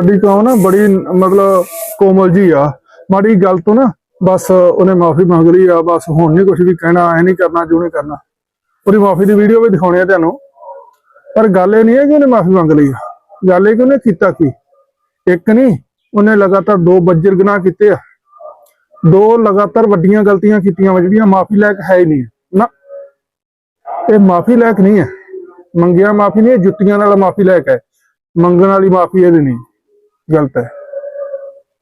ਸਾਡੀ ਕਹੋ ਨਾ ਬੜੀ ਮਤਲਬ ਕੋਮਲ ਜੀ ਆ। ਮਾੜੀ ਗੱਲ ਤੋਂ ਨਾ ਬਸ ਉਹਨੇ ਮਾਫੀ ਮੰਗ ਲਈ ਆ, ਬਸ ਹੁਣ ਨਹੀਂ ਕੁਝ ਵੀ ਕਹਿਣਾ, ਐ ਨਹੀਂ ਕਰਨਾ, ਜੋ ਨਹੀਂ ਕਰਨਾ। ਉਹਦੀ ਮਾਫੀ ਦੀ ਵੀਡੀਓ ਵੀ ਦਿਖਾਉਣੀ ਆ ਤੁਹਾਨੂੰ। ਪਰ ਗੱਲ ਇਹ ਨਹੀਂ ਹੈ ਕਿ ਉਹਨੇ ਮਾਫੀ ਮੰਗ ਲਈ ਆ। ਗੱਲ ਇਹ ਕਿ ਉਹਨੇ ਕੀਤਾ ਕੀ? ਇੱਕ ਨਹੀਂ ਉਹਨੇ ਲਗਾਤਾਰ ਦੋ ਬੱਜਰ ਗੁਨਾਹ ਕੀਤੇ ਆ। ਦੋ ਲਗਾਤਾਰ ਵੱਡੀਆਂ ਗਲਤੀਆਂ ਕੀਤੀਆਂ ਵਾ, ਜਿਹੜੀਆਂ ਮਾਫੀ ਲਾਇਕ ਹੈ ਹੀ ਨਹੀਂ ਨਾ, ਇਹ ਮਾਫੀ ਲਾਇਕ ਨਹੀਂ ਹੈ। ਮੰਗਿਆ ਮਾਫੀ ਨਹੀਂ, ਇਹ ਜੁੱਤੀਆਂ ਨਾਲ ਮਾਫੀ ਲਾਇਕ ਹੈ। ਮੰਗਣ ਵਾਲੀ ਮਾਫੀ ਇਹਦੀ ਨਹੀਂ। ਗਲਤ ਹੈ।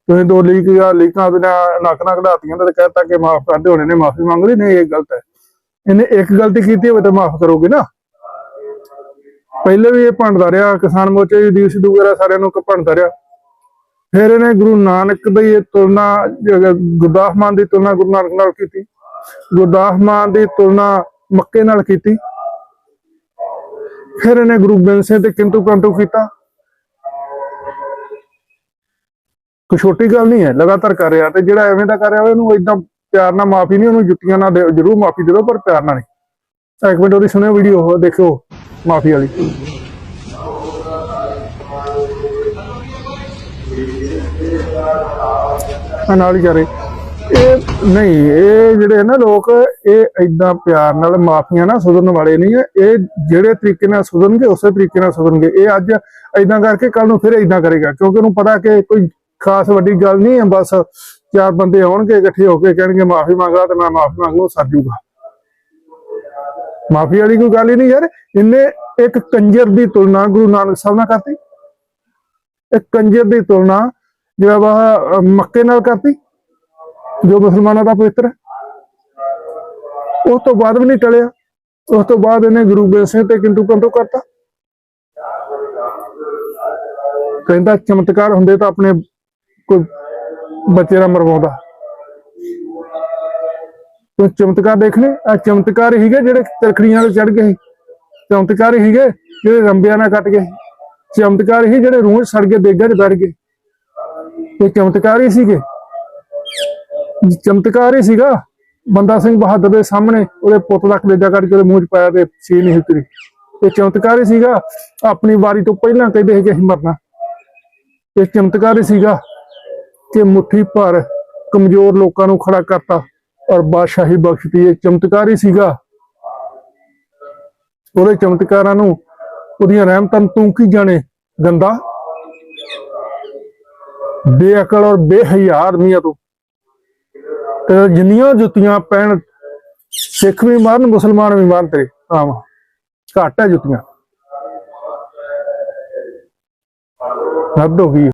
ਤੁਸੀਂ ਦੋ ਲੀਕ ਜਾਂ ਲੀਕਾਂ ਬਿਨਾ ਨੱਕ ਨਾ ਕਢਾਤੀਆਂ ਤੇ ਕਹਿਤਾ ਕਿ ਮਾਫ ਕਰਦੇ ਹੋਣੇ ਨੇ ਮਾਫੀ ਮੰਗ ਲਈ, ਨਹੀਂ, ਇਹ ਗਲਤ ਹੈ। ਇਹਨੇ ਇੱਕ ਗਲਤੀ ਕੀਤੀ ਹੋਵੇ ਤਾਂ ਮਾਫ ਕਰੋਗੇ ਨਾ। ਪਹਿਲੇ ਵੀ ਇਹ ਭੰਡਦਾ ਰਿਹਾ, ਕਿਸਾਨ ਮੋਰਚੇ ਦੀ ਦੀਪ ਸਿੱਧੂ ਵਗੈਰਾ ਸਾਰਿਆਂ ਨੂੰ ਭੰਡਦਾ ਰਿਹਾ। ਫਿਰ ਇਹਨੇ ਗੁਰੂ ਨਾਨਕ ਦੀ ਇਹ ਤੁਲਨਾ ਗੁਰਦਾਸ ਮਾਨ ਦੀ ਤੁਲਨਾ ਗੁਰੂ ਨਾਨਕ ਨਾਲ ਕੀਤੀ। ਗੁਰਦਾਸ ਮਾਨ ਦੀ ਤੁਲਨਾ ਮੱਕੇ ਨਾਲ ਕੀਤੀ। ਫਿਰ ਇਹਨੇ ਗੁਰੂ ਗੋਬਿੰਦ ਸਿੰਘ ਤੇ ਕਿੰਤੂ ਕੰਤੂ ਕੀਤਾ। ਕੋਈ ਛੋਟੀ ਗੱਲ ਨਹੀਂ ਹੈ, ਲਗਾਤਾਰ ਕਰ ਰਿਹਾ ਤੇ ਜਿਹੜਾ ਐਵੇਂ ਦਾ ਕਰ ਰਿਹਾ, ਉਹਨੂੰ ਇਦਾਂ ਪਿਆਰ ਨਾਲ ਮਾਫੀ ਨਹੀਂ, ਉਹਨੂੰ ਜੁੱਤੀਆਂ ਨਾਲ ਜ਼ਰੂਰ ਮਾਫੀ ਦਿਓ, ਪਰ ਪਿਆਰ ਨਾਲ ਨਹੀਂ। ਇੱਕ ਮਿੰਟ ਉਹਦੀ ਸੁਣਿਓ ਵੀਡੀਓ ਦੇਖਿਓ ਮਾਫੀ ਵਾਲੀ। ਨਾਲ ਹੀ ਕਰੇ। ਇਹ ਨਹੀਂ, ਇਹ ਜਿਹੜੇ ਨਾ ਲੋਕ, ਇਹ ਇਦਾਂ ਪਿਆਰ ਨਾਲ ਮਾਫੀਆਂ ਨਾ ਸੁਧਰਨ ਵਾਲੇ ਨਹੀਂ ਹੈ। ਇਹ ਜਿਹੜੇ ਤਰੀਕੇ ਨਾਲ ਸੁਧਰਨਗੇ, ਉਸੇ ਤਰੀਕੇ ਨਾਲ ਸੁਧਰਨਗੇ। ਇਹ ਅੱਜ ਇਦਾਂ ਕਰਕੇ ਕੱਲ ਨੂੰ ਫਿਰ ਇਦਾਂ ਕਰੇਗਾ, ਕਿਉਂਕਿ ਉਹਨੂੰ ਪਤਾ ਕਿ ਕੋਈ ਖਾਸ ਵੱਡੀ ਗੱਲ ਨਹੀਂ ਹੈ, ਬਸ ਚਾਰ ਬੰਦੇ ਆਉਣਗੇ, ਇਕੱਠੇ ਹੋ ਕੇ ਕਹਿਣਗੇ, ਮਾਫੀ ਮੰਗਦਾ ਤੇ ਮੈਂ ਮਾਫੀ ਮੰਗ ਲਊ, ਸਰ ਜੂਗਾ। ਮਾਫੀ ਵਾਲੀ ਕੋਈ ਗੱਲ ਹੀ ਨਹੀਂ ਯਾਰ, ਇਹਨੇ ਇੱਕ ਕੰਜਰ ਦੀ ਤੁਲਨਾ ਗੁਰੂ ਨਾਨਕ ਸਾਹਿਬ ਨਾਲ ਕਰਤੀ। ਇੱਕ ਕੰਜਰ ਦੀ ਤੁਲਨਾ ਜਿਹੜਾ ਵਾ ਮੱਕੇ ਨਾਲ ਕਰਤੀ, ਜੋ ਮੁਸਲਮਾਨਾਂ ਦਾ ਪਵਿੱਤਰ ਹੈ। ਉਸ ਤੋਂ ਬਾਅਦ ਵੀ ਨਹੀਂ ਟਲਿਆ, ਉਸ ਤੋਂ ਬਾਅਦ ਇਹਨੇ ਗੁਰੂ ਗੋਬਿੰਦ ਸਿੰਘ ਤੇ ਕਿੰਤੂ ਕੰਤੂ ਕਰਤਾ। ਕਹਿੰਦਾ ਚਮਤਕਾਰ ਹੁੰਦੇ ਤਾਂ ਆਪਣੇ ਕੋਈ ਬੱਚੇ ਦਾ ਮਰਵਾਉਂਦਾ। ਉਹ ਚਮਤਕਾਰ ਦੇਖਣੇ ਆ ਚਮਤਕਾਰ ਹੀਗੇ ਜਿਹੜੇ ਤਰਖੜੀਆਂ ਤੇ ਚੜ ਗਏ। ਸੀ। ਚਮਤਕਾਰ ਹੀਗੇ ਜਿਹੜੇ ਰੰਬਿਆਂ ਨਾਲ ਕੱਟ ਗਏ। ਸੀ। ਚਮਤਕਾਰ ਹੀ ਜਿਹੜੇ ਰੂਹ ਸੜ ਕੇ ਦੇਗਾਂ 'ਚ ਬੈਠ ਗਏ। ਇਹ ਚਮਤਕਾਰ ਹੀ ਸੀਗੇ। ਚਮਤਕਾਰ ਹੀ ਸੀਗਾ। ਬੰਦਾ ਸਿੰਘ ਬਹਾਦਰ ਦੇ ਸਾਹਮਣੇ ਉਹਦੇ ਪੁੱਤ ਦਾ ਕਲੇਜਾ ਕੱਢ ਕੇ ਉਹਦੇ ਮੂੰਹ 'ਚ ਪਾਇਆ ਤੇ ਸੀ ਨਹੀਂ ਉਤਰੀ। ਇਹ ਚਮਤਕਾਰ ਹੀ ਸੀਗਾ। ਆਪਣੀ ਵਾਰੀ ਤੋਂ ਪਹਿਲਾਂ ਕਹਿੰਦੇ ਸੀ ਕਿ ਅਸੀਂ ਮਰਨਾ। ਇਹ ਚਮਤਕਾਰ ਹੀ ਸੀਗਾ। ਕਿ ਮੁੱਠੀ ਭਰ ਕਮਜ਼ੋਰ ਲੋਕਾਂ ਨੂੰ ਖੜਾ ਕਰਤਾ। ਔਰ ਬਾਦਸ਼ਾਹੀ ਬਖਸ਼ਤੀ ਇਹ ਚਮਤਕਾਰ ਹੀ ਸੀਗਾ। ਉਹਦੇ ਚਮਤਕਾਰਾਂ ਨੂੰ ਉਹਦੀਆਂ ਰਹਿਮਤਾਂ ਤੂੰ ਕੀ ਜਾਣੇ, ਗੰਦਾ? ਬੇਅਕਲ ਔਰ ਬੇਹਯਾ ਆਦਮੀਆਂ ਤੋਂ। ਤੇ ਜਿੰਨੀਆਂ ਜੁੱਤੀਆਂ ਪੈਣ ਸਿੱਖ ਵੀ ਮਾਰਨ, ਮੁਸਲਮਾਨ ਵੀ ਮਾਰਨ ਤੇਰੇ। ਆਮ ਘੱਟ ਹੈ ਜੁੱਤੀਆਂ। ਰੱਬ ਹੋ ਗਈ